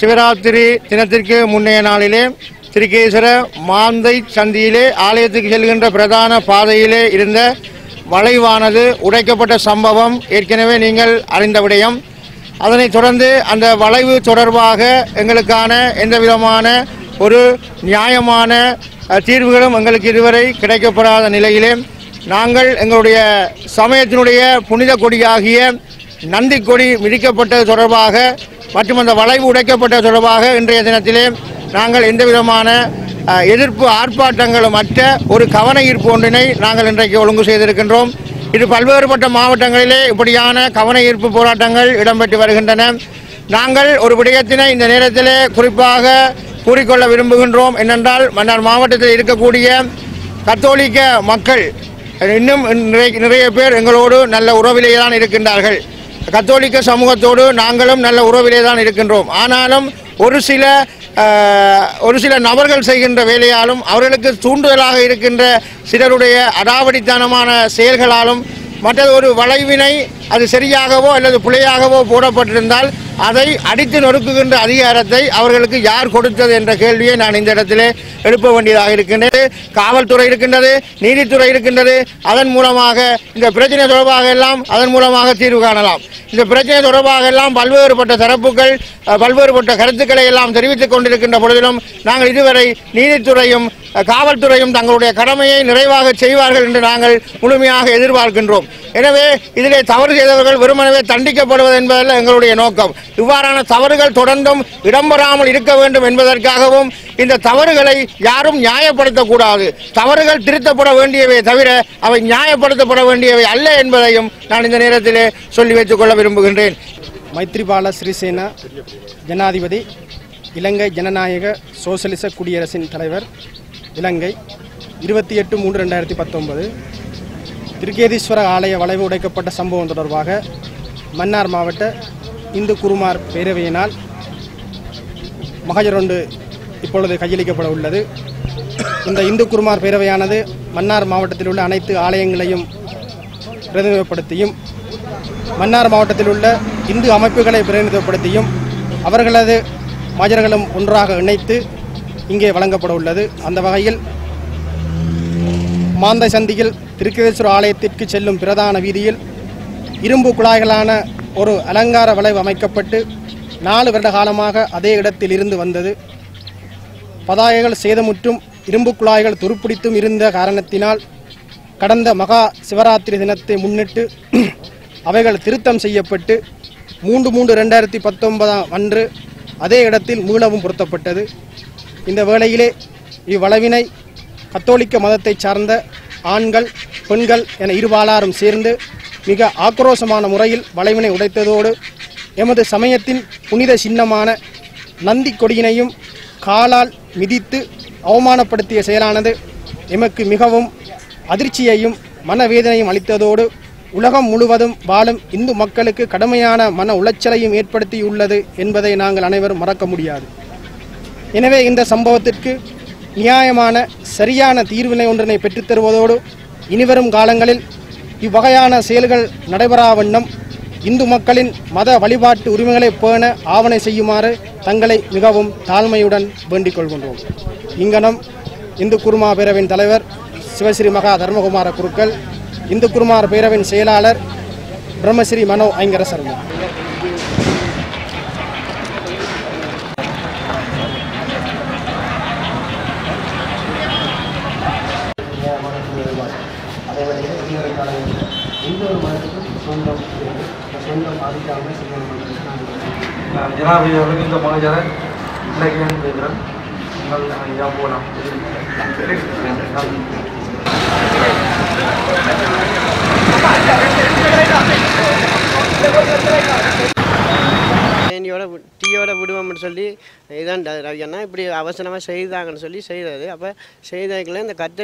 சிவராத்திரி தினத்திற்கு முன்னைய நாளிலே திருக்கேஸ்வர மாந்தை சந்தியிலே ஆலயத்துக்கு செல்கின்ற பிரதான பாதையிலே இருந்த வளைவானது உடைக்கப்பட்ட சம்பவம் ஏற்கனவே நீங்கள் அறிந்த விடயம். அதனைத் தொடர்ந்து அந்த வளைவு தொடர்பாக எங்களுக்கான எந்த விதமான ஒரு நியாயமான தீர்வுகளும் எங்களுக்கு இதுவரை கிடைக்கப்படாத நிலையிலே நாங்கள் எங்களுடைய சமயத்தினுடைய புனித கொடியாகிய நந்தி கொடி மிதிக்கப்பட்டது தொடர்பாக மற்றும் அந்த வளைவு உடைக்கப்பட்ட தொடர்பாக இன்றைய தினத்திலே நாங்கள் எந்த விதமான எதிர்ப்பு ஆர்ப்பாட்டங்களும் அற்ற ஒரு கவன ஈர்ப்பு ஒன்றினை நாங்கள் இன்றைக்கு ஒழுங்கு செய்திருக்கின்றோம். இது பல்வேறுபட்ட மாவட்டங்களிலே இப்படியான கவன ஈர்ப்பு போராட்டங்கள் இடம்பெற்று வருகின்றன. நாங்கள் ஒரு விடயத்தினை இந்த நேரத்திலே குறிப்பாக கூறிக்கொள்ள விரும்புகின்றோம். என்னென்றால் மன்னார் மாவட்டத்தில் இருக்கக்கூடிய கத்தோலிக்க மக்கள் இன்னும் நிறைய நிறைய பேர் எங்களோடு நல்ல உறவிலேயே தான் இருக்கின்றார்கள். கத்தோலிக்க சமூகத்தோடு நாங்களும் நல்ல உறவிலே தான் இருக்கின்றோம். ஆனாலும் ஒரு சில ஒரு சில நபர்கள் செய்கின்ற வேலையாலும் அவர்களுக்கு தூண்டுதலாக இருக்கின்ற சிலருடைய அடாவடித்தனமான செயல்களாலும் மற்றது ஒரு வளைவினை அது சரியாகவோ அல்லது பிழையாகவோ போடப்பட்டிருந்தால் அதை அடித்து நொறுக்குகின்ற அதிகாரத்தை அவர்களுக்கு யார் கொடுத்தது என்ற கேள்வியை நான் இந்த இடத்திலே எழுப்ப வேண்டியதாக இருக்கின்றது. காவல்துறை இருக்கின்றது நீதித்துறை இருக்கின்றது. அதன் மூலமாக இந்த பிரச்சனை தொடர்பாக எல்லாம் அதன் மூலமாக தீர்வு காணலாம். இந்த பிரச்சனை தொடர்பாக எல்லாம் பல்வேறுபட்ட தரப்புகள் பல்வேறுபட்ட கருத்துக்களை எல்லாம் தெரிவித்துக் கொண்டிருக்கின்ற பொழுதிலும் நாங்கள் இதுவரை நீதித்துறையும் காவல்துறையும் தங்களுடைய கடமையை நிறைவாக செய்வார்கள் என்று நாங்கள் முழுமையாக எதிர்பார்க்கின்றோம். எனவே இதிலே தவறு செய்தவர்கள் வெறுமனவே தண்டிக்கப்படுவது என்பதில் எங்களுடைய நோக்கம். இவ்வாறான தவறுகள் தொடர்ந்தும் இடம்பெறாமல் இருக்க வேண்டும் என்பதற்காகவும் இந்த தவறுகளை யாரும் நியாயப்படுத்தக்கூடாது. தவறுகள் திருத்தப்பட வேண்டியவை தவிர அவை நியாயப்படுத்தப்பட வேண்டியவை அல்ல என்பதையும் நான் இந்த நேரத்திலே சொல்லி வைத்துக் கொள்ள விரும்புகின்றேன். மைத்ரிபால சிறிசேனா ஜனாதிபதி இலங்கை ஜனநாயக சோசலிச குடியரசின் தலைவர் இலங்கை இருபத்தி எட்டு மூன்று ரெண்டாயிரத்தி பத்தொன்பது. திருக்கேதீஸ்வர ஆலய வளைவு உடைக்கப்பட்ட சம்பவம் தொடர்பாக மன்னார் மாவட்ட இந்து குருமார் பேரவையினால் மகஜர் ஒன்று இப்பொழுது கையளிக்கப்பட உள்ளது. இந்த இந்து குருமார் பேரவையானது மன்னார் மாவட்டத்தில் உள்ள அனைத்து ஆலயங்களையும் பிரதிநிதிப்படுத்தியும் மன்னார் மாவட்டத்தில் உள்ள இந்து அமைப்புகளை பிரதிநிதித்துவப்படுத்தியும் அவர்களது மஜர்களும் ஒன்றாக இணைத்து இங்கே வழங்கப்பட உள்ளது. அந்த வகையில் மாந்தை சந்தியில் திருக்கேதீஸ்வர ஆலயத்திற்கு செல்லும் பிரதான வீதியில் இரும்பு குழாய்களான ஒரு அலங்கார வளைவு அமைக்கப்பட்டு நாலு வருட காலமாக அதே இடத்தில் இருந்து வந்தது. பதாகைகள் சேதமுற்றும் இரும்பு குழாய்கள் துருப்பிடித்தும் இருந்த காரணத்தினால் கடந்த மகா சிவராத்திரி தினத்தை முன்னிட்டு அவைகள் திருத்தம் செய்யப்பட்டு மூன்று மூன்று ரெண்டாயிரத்தி பத்தொன்பதாம் அன்று அதே இடத்தில் மீளவும் பொருத்தப்பட்டது. இந்த வேளையிலே இவ்வளவினை கத்தோலிக்க மதத்தைச் சார்ந்த ஆண்கள் பெண்கள் என இருபாலாரும் சேர்ந்து மிக ஆக்ரோஷமான முறையில் வளைவினை உடைத்ததோடு எமது சமயத்தின் புனித சின்னமான நந்தி கொடியினையும் காலால் மிதித்து அவமானப்படுத்திய செயலானது எமக்கு மிகவும் அதிர்ச்சியையும் மனவேதனையும் அளித்ததோடு உலகம் முழுவதும் வாழும் இந்து மக்களுக்கு கடுமையான மன உளைச்சலையும் ஏற்படுத்தியுள்ளது என்பதை நாங்கள் அனைவரும் மறக்க முடியாது. எனவே இந்த சம்பவத்திற்கு நியாயமான சரியான தீர்வினை ஒன்றினை பெற்றுத் தருவதோடு இனிவரும் காலங்களில் இவ்வகையான செயல்கள் நடைபெறா வண்ணம் இந்து மக்களின் மத வழிபாட்டு உரிமைகளை பேண ஆவணை செய்யுமாறு தங்களை மிகவும் தாழ்மையுடன் வேண்டிக் கொள்கின்றோம். இங்கனம் இந்து குருமா பேரவின் தலைவர் சிவஸ்ரீ மகா தர்மகுமார குருக்கள் இந்து குருமார் பேரவின் செயலாளர் பிரம்மஸ்ரீ மனோ ஐங்கரசர்மா ஜனாதிபதி அவர்களுக்கு இந்த மகஜரை இன்றைக்கு அனுப்பியிருக்கிறேன் உங்கள் ஐயா போகலாம் தேனியோட வி- டீயோட விடுவோம்னு சொல்லி இதான் ரவி அண்ணா இப்படி அவசரமாக செய்தாங்கன்னு சொல்லி செய்தது அப்போ செய்ததுக்குள்ள இந்த கத்த